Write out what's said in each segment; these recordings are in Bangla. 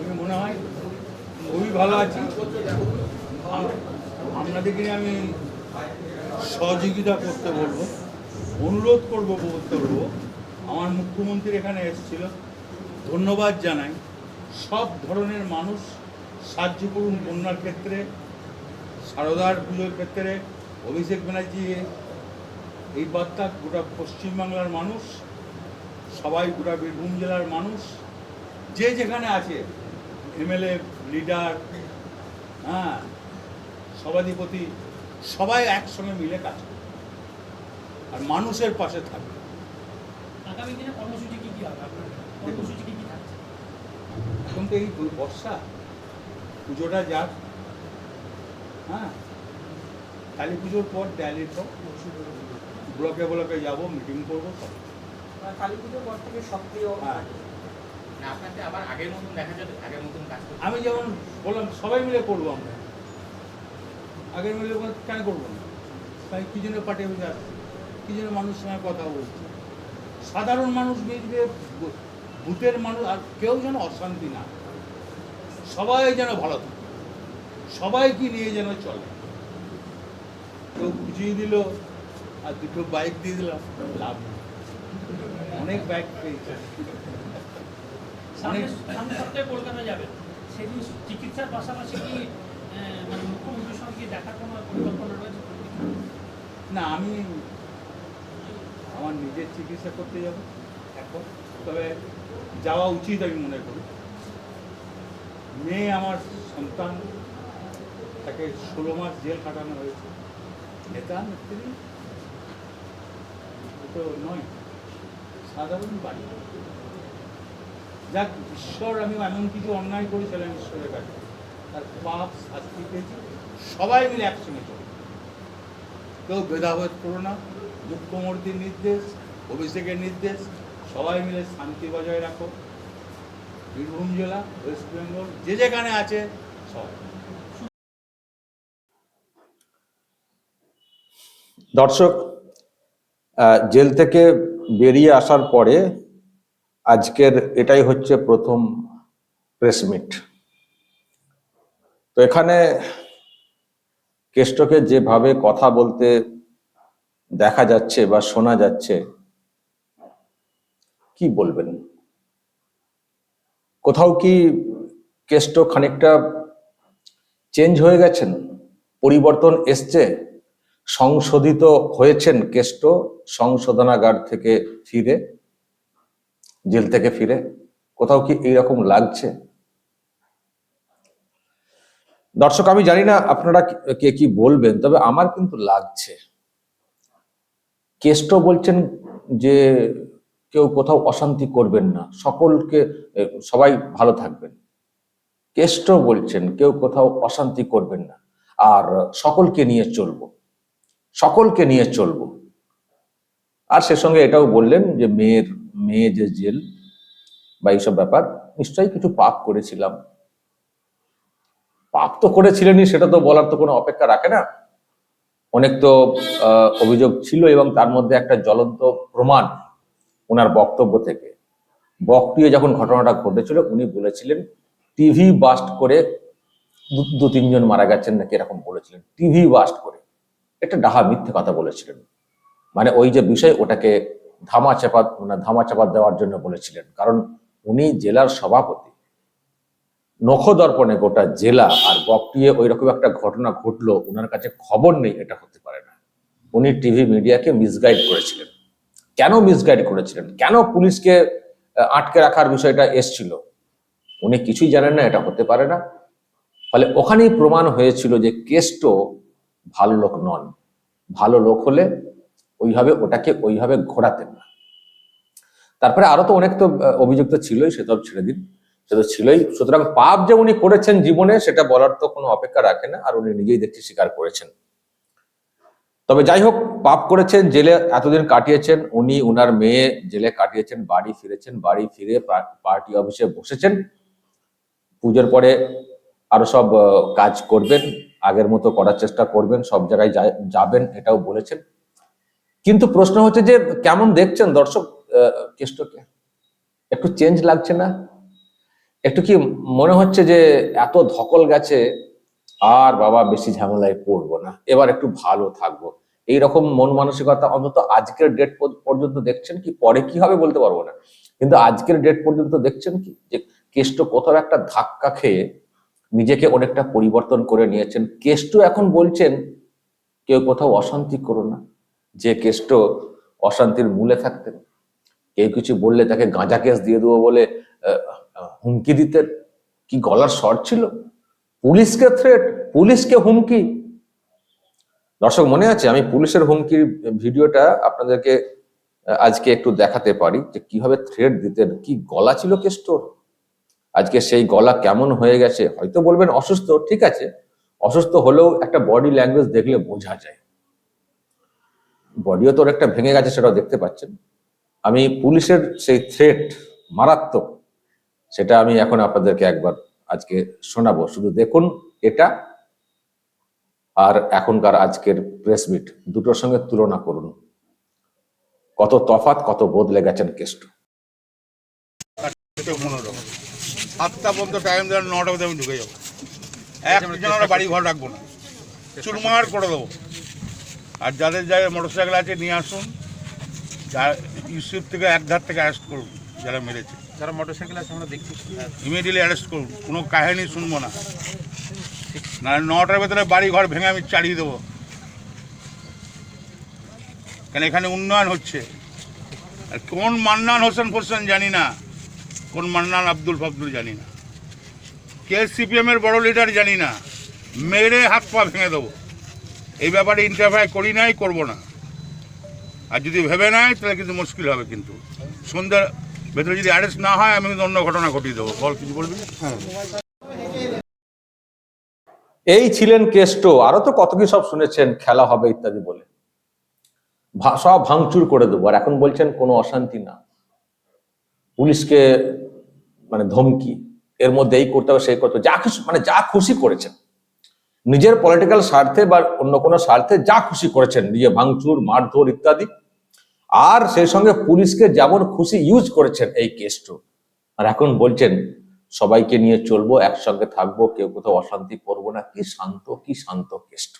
আমি মনে হয় খুবই ভালো আছি। আপনাদেরকে আমি সহযোগিতা করতে বলব, অনুরোধ করব করতে বলব আমার মুখ্যমন্ত্রী এখানে এসেছিল। ধন্যবাদ জানাই। সব ধরনের মানুষ সাহায্য করুন বন্যার ক্ষেত্রে, সারদার পুজোর ক্ষেত্রে, অভিষেক ব্যানার্জি, এই বার্তা গোটা পশ্চিমবাংলার মানুষ সবাই গোটা বীরভূম জেলার মানুষ যে যেখানে আছে এমএলএ লিডার হ্যাঁ সভাধিপতি সবাই একসঙ্গে মিলে কাজ করে। আর মানুষের পাশে থাকবে। আগামী দিনে কর্মসূচি কি কি হবে আপনার? কর্মসূচি কি কি থাকছে? এখন তো এই বর্ষা পুজোটা যাক হ্যাঁ। কালী পুজোর পর দিয়ালির পর ব্লকে ব্লকে যাব মিটিং করব সব। কালী পুজোর পর থেকে সক্রিয়। হ্যাঁ। আপনাকে আবার আগের মতন দেখা যাবে আগের মতন কাজ আমি যেমন বললাম সবাই মিলে করব আমরা। আগের মিলে কেন করব না? তাই কি জন্য পার্টি অফিসে আসছে কি জন্য মানুষের সঙ্গে কথা বলছে? সাধারণ মানুষ বুঝবে ভূ- ভূতের মানুষ আর কেউ যেন অশান্তি না সবাই যেন ভালো থাকে। সবাইকে নিয়ে যেন চলে। কেউ বুঝিয়ে দিল আর দুটো বাইক দিয়ে দিলাম লাভ নেই। অনেক বাইক পেয়েছে সামনে অনেক সামনে সপ্তাহে কলকাতা যাবেন সেদিন চিকিৎসার পাশাপাশি কি মানে মুখ্যমন্ত্রীর সঙ্গে দেখার কোনো পরিকল্পনা রয়েছে? না আমি আমার নিজের চিকিৎসা করতে যাব এখন। তবে যাওয়া উচিত আমি মনে করি। মেয়ে আমার সন্তান তাকে ষোলো মাস জেল কাটানো হয়েছে। নেতা নেত্রী তো নয়। সাধারণ বাড়ি। যাক, ঈশ্বর আমি এমন কিছু অন্যায় করেছিলাম ঈশ্বরের কাছে। তার পাপ, শাস্তি পেয়েছি। সবাই মিলে একসঙ্গে চলে। কেউ ভেদাভেদ করো না। মুখ্যমন্ত্রীর নির্দেশ, অভিষেকের নির্দেশ, সবাই মিলে শান্তি বজায় রাখো। বীরভূম জেলা, ওয়েস্ট বেঙ্গল, যে যেখানে আছে সব দর্শক জেল থেকে বেরিয়ে আসার পরে আজকের এটাই হচ্ছে প্রথম প্রেস মিট তো এখানে কেষ্টকে যেভাবে কথা বলতে দেখা যাচ্ছে বা শোনা যাচ্ছে, কি বলবেন? কোথাও কি কেষ্ট খানিকটা চেঞ্জ হয়ে গেছেন? পরিবর্তন এসছে? সংশোধিত হয়েছেন কেষ্ট সংশোধনাগার থেকে ফিরে, জেল থেকে ফিরে। কোথাও কি এইরকম লাগছে? দর্শক, আমি জানি না আপনারা কে, কি বলবেন, তবে আমার কিন্তু লাগছে। কেষ্ট বলছেন যে কেউ কোথাও অশান্তি করবেন না, সকলকে সবাই ভালো থাকবেন। কেষ্ট বলছেন কেউ কোথাও অশান্তি করবেন না, আর সকলকে নিয়ে চলবো। সকলকে নিয়ে চলবো। আর সে সঙ্গে এটাও বললেন যে, মেয়ের, মেয়ে যে জেল বা এইসব ব্যাপার, নিশ্চয়ই কিছু পাপ করেছিলাম। পাপ তো করেছিলেনই, সেটা তো বলার তো কোনো অপেক্ষা রাখে না। অনেক তো অভিযোগ ছিল এবং তার মধ্যে একটা জ্বলন্ত প্রমাণ ওনার বক্তব্য থেকে। বকটিয়ে যখন ঘটনাটা ঘটেছিল, উনি বলেছিলেন, টিভি বাস্ট করে দু, তিনজন মারা গেছেন নাকি? এরকম বলেছিলেন। টিভি বাস্ট করে। একটা ডাহা মিথ্যে কথা বলেছিলেন। মানে ওই যে বিষয় ওটাকে ধামা চাপা মানে ধামা চাপা দেওয়ার জন্য বলেছিলেন। কারণ উনি জেলার সভাপতি। নখদর্পণে গোটা জেলা আর বকটিয়ে ওই রকম একটা ঘটনা ঘটলো ওনার কাছে খবর নেই, এটা হতে পারে না। উনি টিভি মিডিয়াকে মিসগাইড করেছিলেন। কেন মিসগাইড করেছিলেন? কেন পুলিশকে আটকে রাখার বিষয়টা এসছিল? উনি কিছুই জানেন না, এটা হতে পারে না। ফলে ওখানেই প্রমাণ হয়েছিল যে কেষ্ট ভালো লোক নন। ভালো লোক হলে ওইভাবে ওটাকে ওইভাবে ঘোরাতেন না। তারপরে আরও তো অনেক তো অভিযুক্ত ছিলই সে তো ছেড়ে দিন। সে তো ছিলই। সুতরাং পাপ যে উনি করেছেন জীবনে, সেটা বলার তো কোনো অপেক্ষা রাখে না, আর উনি নিজেই দেখছি স্বীকার করেছেন। তবে যাই হোক, পাপ করেছেন, জেলে এতদিন কাটিয়েছেন, উনি, উনার মেয়ে জেলে কাটিয়েছেন, বাড়ি ফিরেছেন, বাড়ি ফিরে পার্টি অফিসে বসেছেন। পুজোর পরে আরও সব কাজ করবেন। আগের মতো করার চেষ্টা করবেন, সব জায়গায় যাবেন এটাও বলেছেন। কিন্তু প্রশ্ন হচ্ছে যে, কেমন দেখছেন দর্শক কেষ্টকে? একটু চেঞ্জ লাগছে না? একটু কি মনে হচ্ছে যে, এত ধকল গেছে, আর বাবা বেশি ঝামেলায় পড়ব না, এবার একটু ভালো থাকব। এইরকম মন মানসিকতা অন্তত আজকের ডেট পর্যন্ত দেখছেন কি? পরে কি হবে বলতে পারব না। কিন্তু আজকের ডেট পর্যন্ত দেখছেন কি? যে, কেষ্ট কোথাও একটা ধাক্কা খেয়ে নিজেকে অনেকটা পরিবর্তন করে নিয়েছেন। কেষ্ট এখন বলছেন, কেউ কোথাও অশান্তি করো না। যে কেষ্ট অশান্তির মূলে থাকতেন, কেউ কিছু বললে তাকে গাঁজা কেস দিয়ে দেবো বলে হুমকি দিতেন। কি গলার শর্ট ছিল? পুলিশকে থ্রেট পুলিশকে হুমকি? দর্শক, মনে আছে, আমি পুলিশের হুমকির ভিডিওটা আপনাদেরকে আজকে একটু দেখাতে পারি যে কীভাবে থ্রেট দিতেন, কি গলা ছিল কেষ্টর? আজকে সেই গলা কেমন হয়ে গেছে, হয়তো বলবেন অসুস্থ, ঠিক আছে। অসুস্থ হলেও একটা বডি ল্যাঙ্গুয়েজ দেখলে বোঝা যায়। বডিও তোর একটা ভেঙে গেছে, সেটাও দেখতে পাচ্ছেন। আমি পুলিশের সেই থ্রেট মারাত্মক, সেটা আমি এখন আপনাদেরকে একবার আজকে শোনাবো। শুধু দেখুন এটা আর এখনকার আজকের প্রেস মিট দুটোর সঙ্গে তুলনা করুন। কত তফাৎ, কত বদলে গেছেন কেষ্ট। সাতটা পর্যন্ত টাইম দেওয়ার নটা পর্যন্ত আমি ঢুকে যাব। একজন আমরা বাড়ি ঘর রাখব না। চুরমার করে দেবো। আর যাদের যাদের মোটর সাইকেল আছে নিয়ে আসুন। যা ইউসুফ থেকে এক ধার থেকে অ্যারেস্ট করুন যারা মেরেছে। যারা মোটর সাইকেল আছে আমরা দেখছি। ইমিডিয়েটলি অ্যারেস্ট করুন। কোনো কাহিনী শুনব না। না নটার ভেতরে বাড়ি ঘর ভেঙে আমি চালিয়ে দেবো। কেন এখানে উন্নয়ন হচ্ছে? আর কোন মান্নান হোসেন ফোসেন জানি না। কোন মান্নান আব্দুল ফাবদুল জানি না। কে সিপিএম এর বড় লিডার জানি না। মেরে হাত পা ভেঙে দেবো। এই ব্যাপারে ইন্টারফায়ার করি নাই করব না। আর যদি ভেবে নেয় তাহলে কিন্তু মুশকিল হবে কিন্তু। সন্ধ্যার ভেতরে যদি অ্যারেস্ট না হয় আমি কিন্তু অন্য ঘটনা ঘটিয়ে দেবো। বল কিছু বলবি? এই ছিলেন কেষ্ট আরও তো কত কি সব শুনেছেন খেলা হবে ইত্যাদি বলে। ভা- সব ভাঙচুর করে দেবো। আর এখন বলছেন কোনো অশান্তি না। পুলিশকে মানে ধমকি এর মধ্যে এই করতে হবে সেই করতে হবে, যা খুশি মানে যা খুশি করেছেন। নিজের পলিটিক্যাল স্বার্থে বা অন্য কোনো স্বার্থে যা খুশি করেছেন নিজে ভাঙচুর মারধর ইত্যাদি। আর সেই সঙ্গে পুলিশকে যেমন খুশি ইউজ করেছেন এই কেষ্ট আর এখন বলছেন সবাইকে নিয়ে চলবো একসঙ্গে থাকব কেউ কোথাও অশান্তি করব না কি শান্ত কি শান্ত কেষ্ট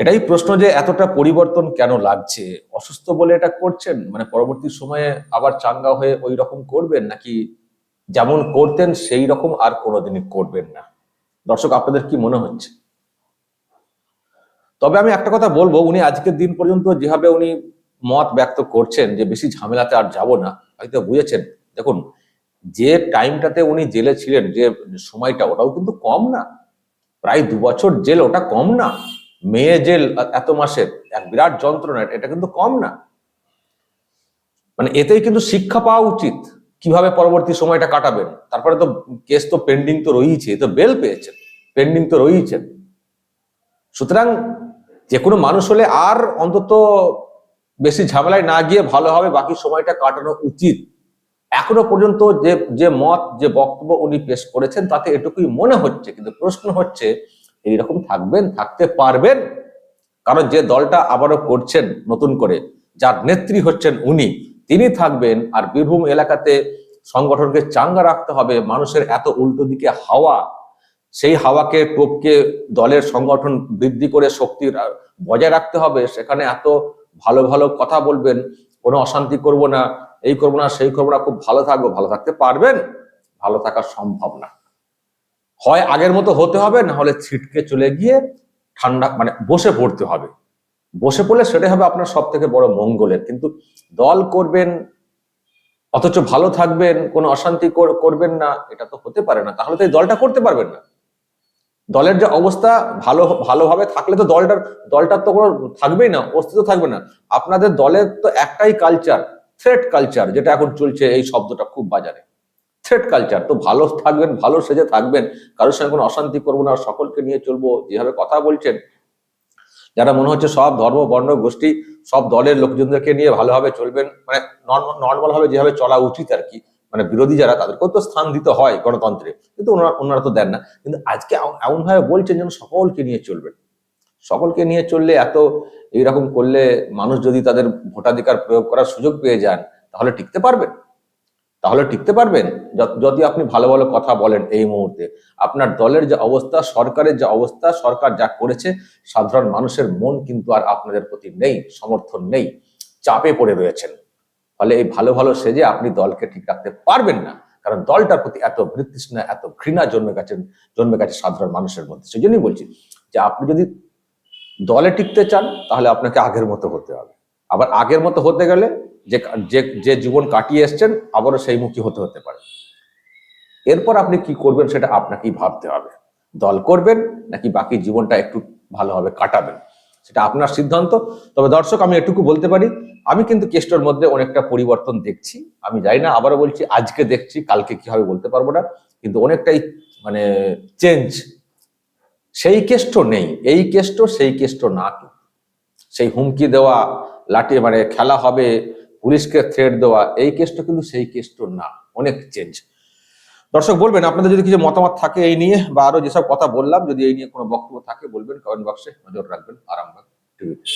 এটাই প্রশ্ন যে এতটা পরিবর্তন কেন লাগছে? অসুস্থ বলে এটা করছেন? মানে পরবর্তী সময়ে আবার চাঙ্গা হয়ে ওই রকম করবেন? নাকি যেমন করতেন সেই রকম আর কোনোদিনই করবেন না? দর্শক, আপনাদের কি মনে হচ্ছে? তবে আমি একটা কথা বলব, উনি আজকের দিন পর্যন্ত যেভাবে উনি মত ব্যক্ত করছেন যে বেশি ঝামেলাতে আর যাব না হয়তো বুঝেছেন? দেখুন, যে টাইমটাতে উনি জেলে ছিলেন, যে সময়টা, ওটাও কিন্তু কম না। প্রায় দু বছর জেল, ওটা কম না। মেয়ে জেল এত মাসের এক বিরাট যন্ত্রণা, এটা কিন্তু কম না। মানে এতেই কিন্তু শিক্ষা পাওয়া উচিত কীভাবে পরবর্তী সময়টা কাটাবেন। তারপরে তো কেস তো পেন্ডিং তো রয়েছে তো বেল পেয়েছেন পেন্ডিং তো রয়েছেন সুতরাং যে কোনো মানুষ হলে আর অন্তত বেশি ঝামেলায় না গিয়ে ভালোভাবে বাকি সময়টা কাটানো উচিত। এখনও পর্যন্ত যে যে মত, যে বক্তব্য উনি পেশ করেছেন, তাতে এটুকুই মনে হচ্ছে। কিন্তু প্রশ্ন হচ্ছে এইরকম থাকবেন, থাকতে পারবেন। কারণ যে দলটা আবারও করছেন নতুন করে, যার নেত্রী হচ্ছেন উনি, তিনি থাকবেন আর বীরভূম এলাকাতে সংগঠনকে চাঙ্গা রাখতে হবে, মানুষের এত উল্টো দিকে হাওয়া। সেই হাওয়াকে টোপকে দলের সংগঠন বৃদ্ধি করে শক্তি বজায় রাখতে হবে। সেখানে এত ভালো ভালো কথা বলবেন, কোনো অশান্তি করব না, এই করব না, সেই করব না, খুব ভালো থাকব, ভালো থাকতে পারবেন। ভালো থাকা সম্ভব না হয় আগের মতো হতে হবে, না হলে ছিটকে চলে গিয়ে ঠান্ডা মানে বসে পড়তে হবে। বসে পড়লে সেটাই হবে আপনার সব থেকে বড় মঙ্গলের। কিন্তু দল করবেন, অথচ ভালো থাকবেন, কোনো অশান্তি করবেন না, এটা তো হতে পারে না। তাহলে তো এই দলটা করতে পারবেন না। দলের যে অবস্থা, ভালো, ভালোভাবে থাকলে তো দলটার দলটার তো কোনো থাকবেই না, অস্তিত্ব থাকবে না। আপনাদের দলের তো একটাই কালচার থ্রেট কালচার যেটা এখন চলছে, এই শব্দটা খুব বাজারে। Threat culture. তো ভালো থাকবেন, ভালো সেজে থাকবেন। কারোর সঙ্গে কোনো অশান্তি করব না, সকলকে নিয়ে চলবো। যেভাবে কথা বলছেন, যারা মনে হচ্ছে সব ধর্ম, বর্ণ, গোষ্ঠী, সব দলের লোকজনদেরকে নিয়ে ভালোভাবে চলবেন মানে নর্মাল ভাবে যেভাবে চলা উচিত আর কি। মানে বিরোধী যারা, তাদেরকেও তো স্থান দিতে হয় গণতন্ত্রে। কিন্তু ওনারা ওনারা তো দেন না। কিন্তু আজকে এমন ভাবে বলছেন যেন সকলকে নিয়ে চলবেন। সকলকে নিয়ে চললে এত এইরকম করলে মানুষ যদি তাদের ভোটাধিকার প্রয়োগ করার সুযোগ পেয়ে যান, তাহলে টিকতে পারবেন। তাহলে টিকতে পারবেন? যদি আপনি ভালো ভালো কথা বলেন এই মুহূর্তে। আপনার দলের যে অবস্থা, সরকারের যে অবস্থা, সরকার যা করেছে, সাধারণ মানুষের মন কিন্তু আর আপনাদের প্রতি নেই, সমর্থন নেই, চাপে পড়ে রয়েছেন। ফলে এই ভালো ভালো সেজে আপনি দলকে ঠিক রাখতে পারবেন না, কারণ দলটার প্রতি এত বৃত্তৃষ্ণা এত ঘৃণা জন্মে গেছে জন্মে গেছে সাধারণ মানুষের মধ্যে। সেই জন্যই বলছি যে আপনি যদি দলে টিকতে চান, তাহলে আপনাকে আগের মতো হতে হবে। আবার আগের মতো হতে গেলে যে যে যে জীবন কাটিয়ে এসছেন, আবারও সেই মুখী হতে হতে পারে। এরপর আপনি কি করবেন সেটা আপনাকেই ভাবতে হবে। দল করবেন নাকি বাকি জীবনটা একটু ভালোভাবে কাটাবেন? সেটা আপনার সিদ্ধান্ত। তবে দর্শক, আমি এটুকু বলতে পারি, আমি কিন্তু কেষ্টর মধ্যে অনেকটা পরিবর্তন দেখছি। আমি জানি না, আবারও বলছি, আজকে দেখছি, কালকে কি হবে বলতে পারব না। কিন্তু অনেকটাই মানে চেঞ্জ সেই কেষ্ট নেই। এই কেষ্ট, সেই কেষ্ট না। সেই হুমকি দেওয়া লাঠি মানে খেলা হবে, পুলিশকে থ্রেট দেওয়া, এই কেসটা কিন্তু সেই কেসটা না। অনেক চেঞ্জ দর্শক, বলবেন, আপনাদের যদি কিছু মতামত থাকে এই নিয়ে, বা আরও যেসব কথা বললাম, যদি এই নিয়ে কোনো বক্তব্য থাকে, বলবেন কমেন্ট বক্সে নজর রাখবেন, আরামবাগ টিভিতে